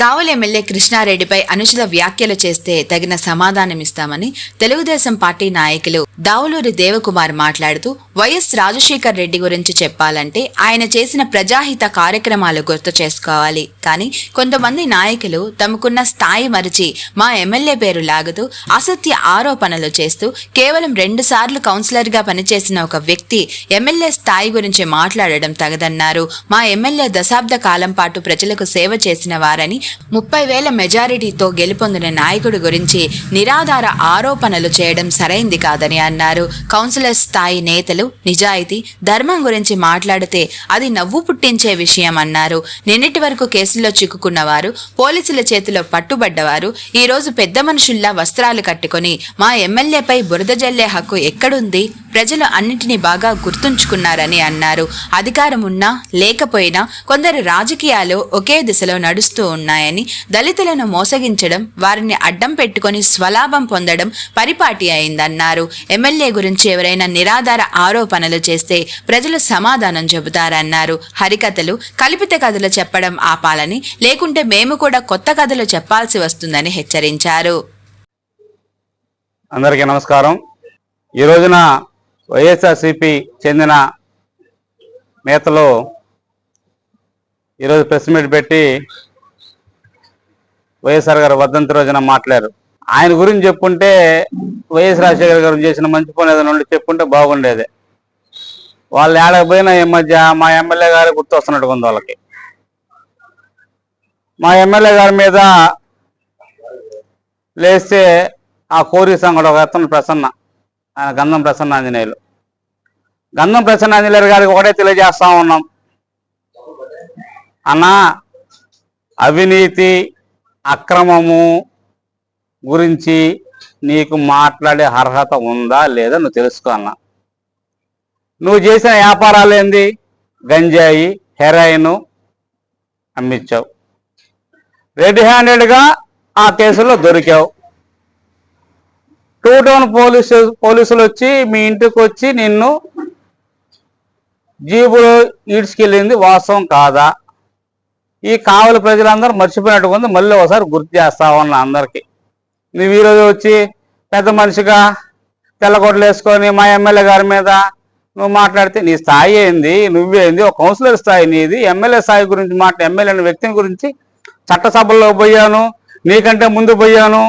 కావలి MLA కృష్ణారెడ్డిపై అనుచిత వ్యాఖ్యలు చేస్తే తగిన సమాధానమిస్తామని తెలుగుదేశం పార్టీ నాయకులు దావులూరి దేవకుమార్ మాట్లాడుతూ వైఎస్ రాజశేఖర్ రెడ్డి గురించి చెప్పాలంటే ఆయన చేసిన ప్రజాహిత కార్యక్రమాలు గుర్తు చేసుకోవాలి. కానీ కొంతమంది నాయకులు తమకున్న స్థాయి మరిచి మా ఎమ్మెల్యే పేరు లాగుతూ అసత్య ఆరోపణలు చేస్తూ కేవలం రెండు సార్లు కౌన్సిలర్గా పనిచేసిన ఒక వ్యక్తి ఎమ్మెల్యే స్థాయి గురించి మాట్లాడడం తగదన్నారు. మా ఎమ్మెల్యే దశాబ్ద కాలం పాటు ప్రజలకు సేవ చేసిన వారని ముప్పై వేల మెజారిటీతో గెలుపొందిన నాయకుడి గురించి నిరాధార ఆరోపణలు చేయడం సరైంది కాదని అన్నారు. కౌన్సిలర్ స్థాయి నేతలు నిజాయితీ ధర్మం గురించి మాట్లాడితే అది నవ్వు పుట్టించే విషయం అన్నారు. నిన్నటి వరకు కేసుల్లో చిక్కుకున్నవారు పోలీసుల చేతిలో పట్టుబడ్డవారు ఈ రోజు పెద్ద మనుషుల్లా వస్త్రాలు కట్టుకొని మా ఎమ్మెల్యేపై బురద జల్లే హక్కు ఎక్కడుంది? ప్రజలు అన్నింటినీ బాగా గుర్తుంచుకున్నారని అన్నారు. అధికారం ఉన్నా లేకపోయినా కొందరు రాజకీయాలు ఒకే దిశలో నడుస్తూ ఉన్నాయని దళితులను మోసగించడం వారిని అడ్డం పెట్టుకొని స్వలాభం పొందడం పరిపాటి అయిందన్నారు. ఎమ్మెల్యే గురించి ఎవరైనా నిరాధార ఆరోపణలు చేస్తే ప్రజలు సమాధానం చెబుతారన్నారు. హరికథలు కల్పిత కథలు చెప్పడం ఆపాలని లేకుంటే మేము కూడా కొత్త కథలు చెప్పాల్సి వస్తుందని హెచ్చరించారు. అందరికీ నమస్కారం. ఈ రోజున వైఎస్ఆర్సిపి చెందిన నేతలు ఈరోజు ప్రెస్ మీట్ పెట్టి వైఎస్ఆర్ గారు వర్ధంతి రోజున మాట్లాడారు. ఆయన గురించి చెప్పుంటే వైఎస్ రాజశేఖర్ గారు చేసిన మంచి పని ఏదైనా ఉండి చెప్పుంటే బాగుండేది. వాళ్ళు ఏడకపోయినా ఈ మధ్య మా ఎమ్మెల్యే గారు గుర్తొస్తున్నట్టు ఉంది వాళ్ళకి. మా ఎమ్మెల్యే గారి మీద లేస్తే ఆ కోరి సంఘడు ఒక అతను ప్రసన్న ఆయన గంధం ప్రసన్న ఆంజనేయులు గంధం ప్రసన్న ఆంజనేయులు గారికి ఒకటే తెలియజేస్తా ఉన్నాం. అన్నా అవినీతి అక్రమము గురించి నీకు మాట్లాడే అర్హత ఉందా లేదా నువ్వు తెలుసుకున్నా నువ్వు చేసిన వ్యాపారాలు ఏంది? గంజాయి హెరాయిన్ అమ్మించావు రెడ్ హ్యాండెడ్గా ఆ కేసులో దొరికావు. టూ టౌన్ పోలీసు పోలీసులు వచ్చి మీ ఇంటికి వచ్చి నిన్ను జీబులో ఈడ్చుకెళ్ళింది వాస్తవం కాదా? ఈ కావలి ప్రజలందరూ మర్చిపోయినట్టుగా ఉంది. మళ్ళీ ఒకసారి గుర్తు చేస్తా ఉన్నా అందరికి. నువ్వు ఈరోజు వచ్చి పెద్ద మనిషిగా తెల్లగొడ్డలు వేసుకొని మా ఎమ్మెల్యే గారి మీద నువ్వు మాట్లాడితే నీ స్థాయి ఏంది? నువ్వేంది ఒక కౌన్సిలర్ స్థాయి నీది. ఎమ్మెల్యే స్థాయి గురించి మాట ఎమ్మెల్యే అనే వ్యక్తిని గురించి చట్టసభల్లో పోయాను. నీకంటే ముందు పోయాను.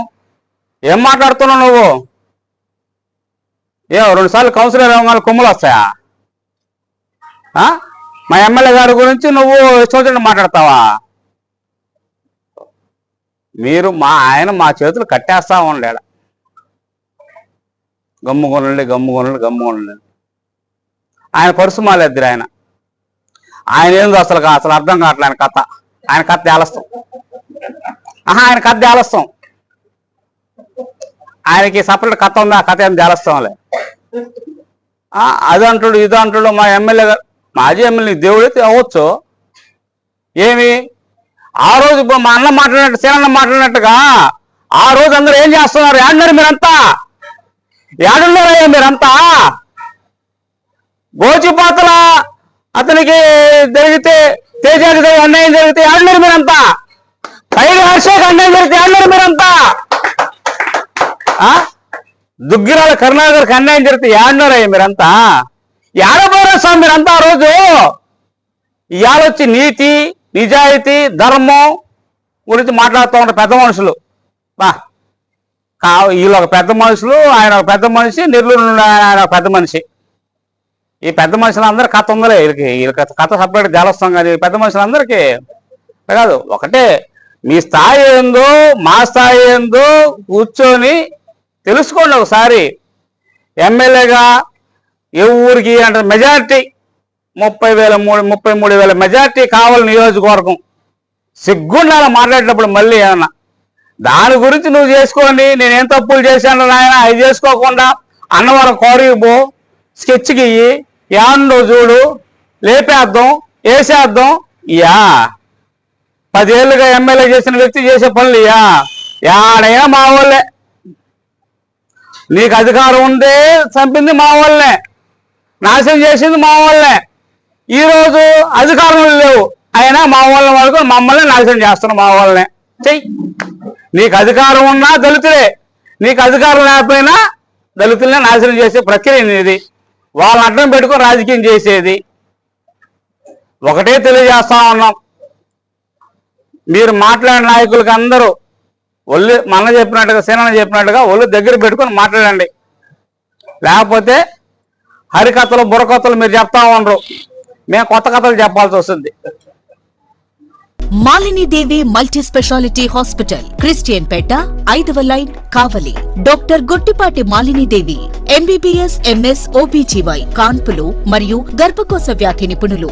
ఏం మాట్లాడుతున్నావు నువ్వు? ఏ రెండు సార్లు కౌన్సిలర్ ఏమన్నా కొమ్ములు వస్తాయా? మా ఎమ్మెల్యే గారి గురించి నువ్వు చూడండి మాట్లాడతావా? మీరు మా ఆయన మా చేతులు కట్టేస్తా ఉండాడు గమ్ముకొనండి గమ్ముకొనండి గమ్ముకొనండి ఆయన పరుసు మాలేద్దరు ఆయన. ఆయన ఏందో అసలు అసలు అర్థం కావట్లే ఆయన కథ. ఆయన కథ తేలస్తాం ఆహా ఆయన కథ తేలస్తాం ఆయనకి సపరేట్ కథ ఉంది? ఆ కథ ఏం తేలస్తాంలే ఆ, అది అంటాడు ఇది అంటాడు మా ఎమ్మెల్యే గారు. మాజీ ఎమ్మెల్యే దేవుడైతే అవ్వచ్చు. ఏమి? ఆ రోజు మా అన్న మాట్లాడినట్టు సేనన్న మాట్లాడినట్టుగా ఆ రోజు అందరూ ఏం చేస్తున్నారు? ఏడున్నారు మీరంతా? ఏడున్నారయ్యా మీరంతా? గోచిపాతల అతనికి జరిగితే తేజాకి అన్యాయం జరిగితే ఏడున్నారు మీరంతా? పైగా హర్షకి అన్యాయం జరిగితే ఏడున్నారు మీరంతా? ఆ? దుగ్గిరాల కరుణాకర్కి అన్యాయం జరిగితే ఏడున్నారయ్యా మీరంతా? ఏడబోరా స్వామి మీరంతా ఆ రోజు? ఇవాళ వచ్చి నీతి నిజాయితీ ధర్మం గురించి మాట్లాడుతూ ఉంటారు పెద్ద మనుషులు. బా వీళ్ళు ఒక పెద్ద మనుషులు ఆయన ఒక పెద్ద మనిషి నెల్లూరు నుండి ఆయన ఒక పెద్ద మనిషి. ఈ పెద్ద మనుషులందరూ కథ ఉందలే వీళ్ళకి వీళ్ళకి కథ సపరేట్ దేవస్థానం కానీ పెద్ద మనుషులందరికీ. కాదు ఒకటే మీ స్థాయి ఏందో మా స్థాయి ఏందో కూర్చొని తెలుసుకోండి ఒకసారి. ఎమ్మెల్యేగా ఏ ఊరికి అంటే మెజార్టీ ముప్పై వేల మూడు ముప్పై మూడు వేల మెజార్టీ కావాలి నియోజకవర్గం. సిగ్గుండాలి మాట్లాడేటప్పుడు మళ్ళీ ఏమన్నా దాని గురించి నువ్వు చేసుకోండి నేనేం తప్పులు చేశాను నాయన అవి చేసుకోకుండా అన్నవరం కోరికి పో స్కెచ్ గీయి యాన్లో చూడు లేపేద్దాం వేసేద్దాం యా పదేళ్ళుగా ఎమ్మెల్యే చేసిన వ్యక్తి చేసే పనులు యా యాడైనా మా వాళ్ళే నీకు అధికారం ఉంటే చంపింది మా వాళ్ళనే నాశనం చేసింది మా వాళ్ళే ఈరోజు అధికారంలో లేవు. అయినా మా వాళ్ళ వరకు మమ్మల్ని నాశనం చేస్తున్నాం మా వాళ్ళనే చెయ్యి నీకు అధికారం ఉన్నా దళితులే నీకు అధికారం లేకపోయినా దళితుల్ని నాశనం చేసే ప్రక్రియ ఇది వాళ్ళని అడ్డం పెట్టుకుని రాజకీయం చేసేది. ఒకటే తెలియజేస్తా ఉన్నాం. మీరు మాట్లాడే నాయకులకి అందరూ ఒళ్ళు మన చెప్పినట్టుగా సేన చెప్పినట్టుగా ఒళ్ళు దగ్గర పెట్టుకొని మాట్లాడండి. లేకపోతే హరికథలు బుర్రకథలు మీరు చెప్తా ఉండరు. మేము కొత్త కథలు చెప్పాల్సి వస్తుంది. Malini Devi multi speciality hospital Christianpet ఐదవ line Kavali. Doctor Guttipati Malini Devi MBBS MS OBGY కాన్పులు మరియు గర్భకోశ వ్యాధి నిపుణులు.